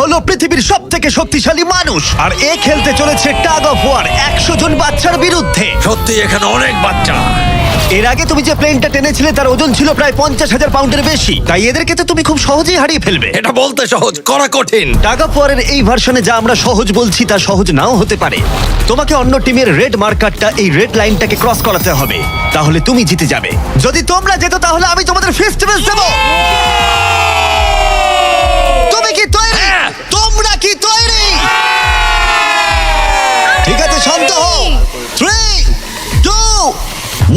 হলো পৃথিবীর সব থেকে শক্তিশালী মানুষ। আর এ খেলতে চলেছে টাগ অফ ওয়ার একশো জন বাচ্চার বিরুদ্ধে। সত্যি এখানে অনেক বাচ্চা। এর আগে তুমি যে প্লেনটা টেনেছিলে তার ওজন ছিল প্রায় পঞ্চাশ হাজার পাউন্ডের বেশি। তাই এদেরকে তো তুমি খুব সহজেই হারিয়ে ফেলবে। এটা বলতে সহজ করা কঠিন। টাগা পরের এই ভার্সনে যা আমরা সহজ বলছি তা সহজ নাও হতে পারে। তোমাকে অন্য টিমের রেড মার্কারটা এই রেড লাইনটাকে ক্রস করাতে হবে। তাহলে তুমি জিতে যাবে। যদি তোমরা যেত তাহলে আমি তোমাদের ফেস্টিভ্যাল দেবো। কি তৈরি? ঠিক আছে শান্ত হও। থ্রি টু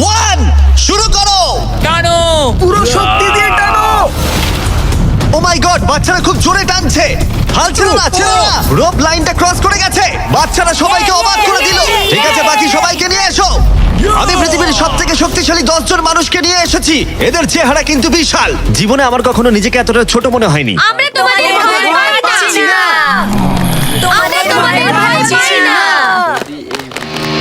ওয়ান শুরু করো। টানো। পুরো শক্তি দিয়ে টানো। ও মাই গড বাচ্চারা খুব জোরে টানছে। হাল ছেড়ো না ছেড়ো না। রোপ লাইনটা ক্রস করে গেছে। বাচ্চারা সবাইকে অবাক করে দিল। ঠিক আছে বাকি সবাইকে নিয়ে এসো। আমি পৃথিবীর সব থেকে শক্তিশালী দশ জন মানুষকে নিয়ে এসেছি। এদের চেহারা কিন্তু বিশাল। জীবনে আমার কখনো নিজেকে এতটা ছোট মনে হয়নি। আমরা তোমাদের তোমাদের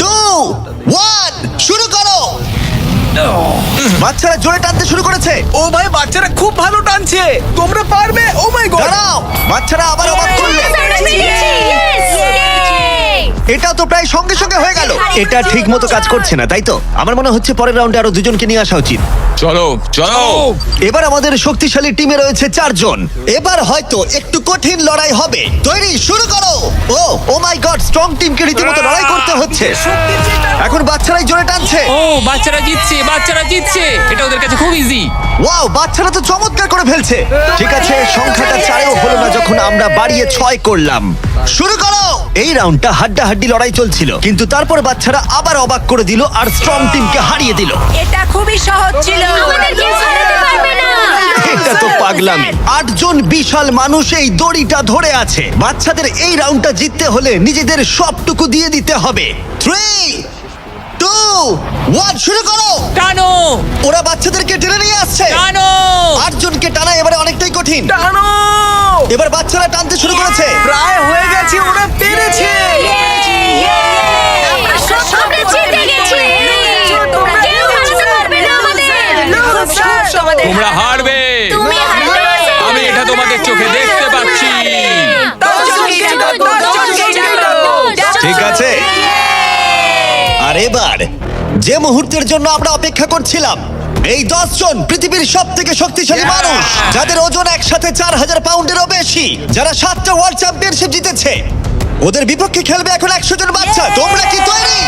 টু ওয়ান শুরু করো। বাচ্চারা জোরে টানতে শুরু করেছে। ও ভাই বাচ্চারা খুব ভালো টানছে। তোমরা পারবে? ও মাই গড দাঁড়াও বাচ্চারা আবার অবাক করলে। এটাও তো প্রায় সঙ্গে সঙ্গে হয়ে গেল। এটা ঠিক মতো কাজ করছে না তাই তো? আমার মনে হচ্ছে পরের রাউন্ডে আরও দুজনকে নিয়ে আসা উচিত। চলো চলো। এবার আমাদের শক্তিশালী টিমে রয়েছে চারজন। এবার হয়তো একটু কঠিন লড়াই হবে। তৈরি শুরু করো। ও ও মাই গড স্ট্রং টিমকে রীতিমতো হচ্ছে। এখন বাচ্চারাই জোরে টানছে। ও বাচ্চারা জিতছে বাচ্চারা জিতছে। এটা ওদের কাছে খুব ইজি ওয়াও বাচ্চারা তো চমৎকার করে ফেলছে। ঠিক আছে সংখ্যাটা চারেও হলো না যখন আমরা বাড়িয়ে ছয় করলাম। শুরু করো! এই রাউন্ডটা হাড্ডা হাড্ডি লড়াই চলছিল। কিন্তু তারপর বাচ্চারা আবার অবাক করে দিল আর স্ট্রং টিমকে হারিয়ে দিল। এটা খুবই সহজ ছিল। আমাদের কেউ হারাতে পারবে না এটা তো পাগলামি। আটজন বিশাল মানুষ এই দড়িটা ধরে আছে। বাচ্চাদের এই রাউন্ডটা জিততে হলে নিজেদের সবটুকু দিয়ে দিতে হবে। থ্রি টু ওয়ান শুরু করো। টানো। ওরা বাচ্চাদেরকে টেনে নিয়ে আসছে। টানো। আটজনকে টানা এবারে অনেকটাই কঠিন। টানো। এবার বাচ্চারা টানতে শুরু করেছে। প্রায় হয়ে গেছে ওরা পেরেছে। চোখে দেখতে পাচ্ছি। ঠিক আছে। আর এবার যে মুহূর্তের জন্য আমরা অপেক্ষা করছিলাম এই দশ জন পৃথিবীর সব থেকে শক্তিশালী মানুষ যাদের ওজন একসাথে চার হাজার পাউন্ডেরও বেশি যারা সাতটা ওয়ার্ল্ড চ্যাম্পিয়নশিপ জিতেছে। ওদের বিপক্ষে খেলবে এখন একশো জন বাচ্চা। তোমরা কি তৈরি?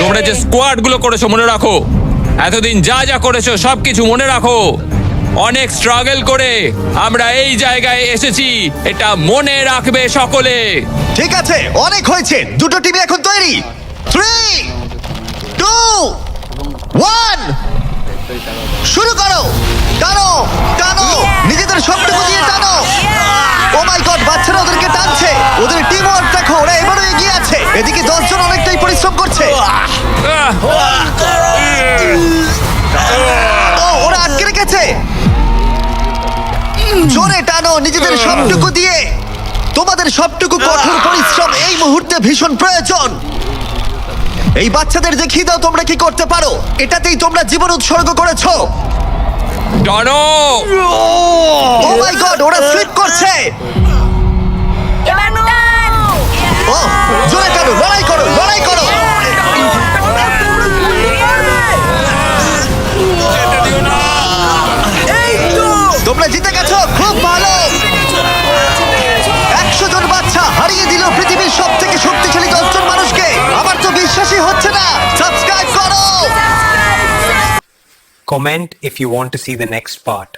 তোমরা যে স্কোয়াডগুলো করেছ মনে রাখো। এতদিন যা যা করেছ সবকিছু মনে রাখো। অনেক স্ট্রাগল করে আমরা এই জায়গায় এসেছি। এটা মনে রাখবে সকলে। ঠিক আছে অনেক হয়েছে। দুটো টিমই এখন তৈরি। থ্রি টু ওয়ান শুরু করো। টানো টানো। নিজেদের সবটুকু দিয়ে টানো। ও মাই গড বাচ্চারা ওদেরকে টানছে। ওদের টিম ওয়ার্ক দেখো ওরা এবারও এগিয়ে আছে। এদিকে দশজন নিজেদের সবটুকু দিয়ে তোমাদের সবটুকু কঠোর পরিশ্রম এই মুহূর্তে ভীষণ প্রয়োজন। এই বাচ্চাদের দেখিয়ে দাও তোমরা কি করতে পারো। এটাতেই তোমরা জীবন উৎসর্গ করেছ। টানো ও মাই গড ওরা স্লিপ করছে। ও জোরে টানো লড়াই করো লড়াই করো। তোমরা জিতে গেছো খুব ভালো। হারিয়ে দিল পৃথিবীর সব থেকে শক্তিশালী দশজন মানুষকে। আমার তো বিশ্বাসই হচ্ছে না। সাবস্ক্রাইব করো। Comment if you want to see the next part.